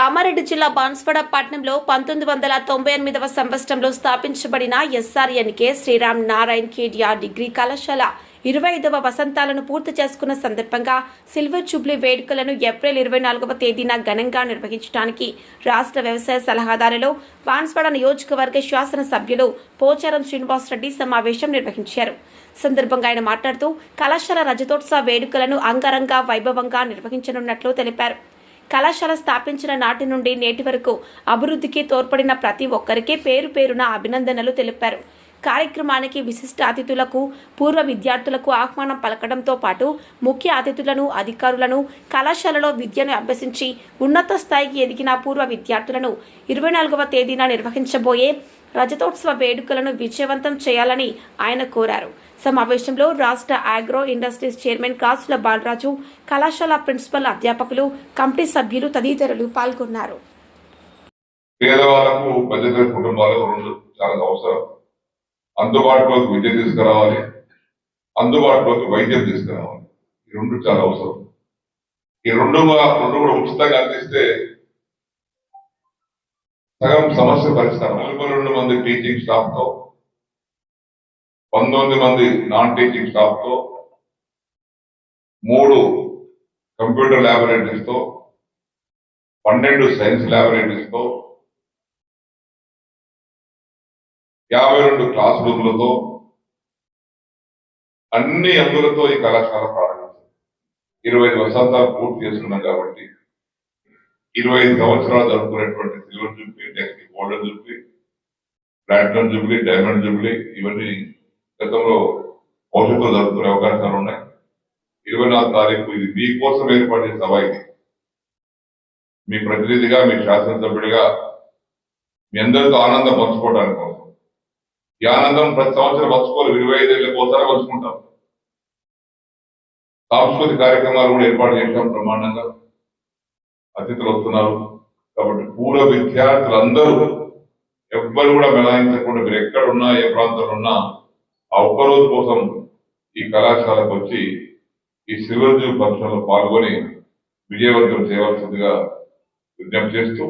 కామారెడ్డి జిల్లా బాన్స్వాడ పట్టణంలో పంతొమ్మిది వందల తొంభై ఎనిమిదవ సంవత్సరంలో స్థాపించబడిన SRNK Sriram Narayan KDR degree కళాశాల. ఇరవై ఐదవ వసంతాలను పూర్తి చేసుకున్న సందర్భంగా సిల్వర్ జూబ్లీ వేడుకలను ఏప్రిల్ ఇరవై నాలుగవ తేదీన ఘనంగా నిర్వహించడానికి రాష్ట్ర వ్యవసాయ సలహాదారులు బాన్స్వాడ నియోజకవర్గ శాసన సభ్యులు పోచారం శ్రీనివాసరెడ్డి సమావేశం నిర్వహించారు. సందర్భంగా ఆయన మాట్లాడుతూ కళాశాల రజతోత్సవ వేడుకలను అంగరంగ వైభవంగా నిర్వహించనున్నట్లు తెలిపారు. కళాశాల స్థాపించిన నాటి నుండి నేటి వరకు అభివృద్ధికి తోడ్పడిన ప్రతి ఒక్కరికి పేరు పేరున అభినందనలు తెలిపారు. కార్యక్రమానికి విశిష్ట అతిథులకు పూర్వ విద్యార్థులకు ఆహ్వానం పలకడంతో పాటు ముఖ్య అతిథులను అధికారులను కళాశాలలో విద్యను అభ్యసించి ఉన్నత స్థాయికి ఎదిగిన పూర్వ విద్యార్థులను ఇరవై నాలుగవ తేదీన నిర్వహించబోయే రజతోత్సవ వేడుకలను విజయవంతం చేయాలని ఆయన కోరారు. సమావేశంలో రాష్ట్ర ఆగ్రో ఇండస్ట్రీస్ చైర్మన్ కాసుల బాలరాజు కళాశాల ప్రిన్సిపల్ అధ్యాపకులు కమిటీ సభ్యులు తదితరులు పాల్గొన్నారు. పేదవాళ్ళకు మధ్యతర కుటుంబాలకు రెండు చాలా అవసరం. అందుబాటులోకి విద్య తీసుకురావాలి. అందుబాటులోకి వైద్యం తీసుకురావాలి. ఈ రెండు చాలా అవసరం. ఈ రెండు కూడా- రెండు కూడా ఉచితంగా అందిస్తే సగం సమస్య పరిష్కారం. నలభై రెండు మంది టీచింగ్ స్టాఫ్తో పంతొమ్మిది మంది నాన్ టీచింగ్ స్టాఫ్తో మూడు కంప్యూటర్ ల్యాబొరేటరీస్తో పన్నెండు సైన్స్ ల్యాబొరేటరీస్తో యాభై రెండు క్లాస్ రూమ్లతో అన్ని అందులతో ఈ కళాశాల ప్రారంభించింది. ఇరవై ఐదు వసంతాలు పూర్తి చేసుకున్నాం కాబట్టి ఇరవై ఐదు సంవత్సరాలు జరుపుకునేటువంటి silver jubilee next golden jubilee platinum jubilee diamond jubilee ఇవన్నీ గతంలో భవిష్యత్తులో జరుపుకునే అవకాశాలు ఉన్నాయి. ఇరవై నాలుగు తారీఖు ఇది మీకోసం ఏర్పడిన సభ ఇది. మీ ప్రతినిధిగా మీ శాసనసభ్యుడిగా మీ అందరితో ఆనందం పంచుకోవడానికి ఈ ఆనందం ప్రతి సంవత్సరం పంచుకోవాలి ఇరవై ఐదేళ్ళకి ఒకసారి పంచుకుంటాం సాంస్కృతిక కార్యక్రమాలు కూడా ఏర్పాటు చేశాం బ్రహ్మాండంగా. అతిథులు వస్తున్నారు. కాబట్టి పూర్వ విద్యార్థులందరూ ఎవ్వరు కూడా మిలాయించకుండా మీరు ఎక్కడున్నా ఏ ప్రాంతంలో ఉన్నా ఆ ఒక్కరోజు కోసం ఈ కళాశాలకు వచ్చి ఈ సిల్వర్ జూ పాల్గొని విజయవంతం చేయవలసిందిగా విజ్ఞప్తి చేస్తూ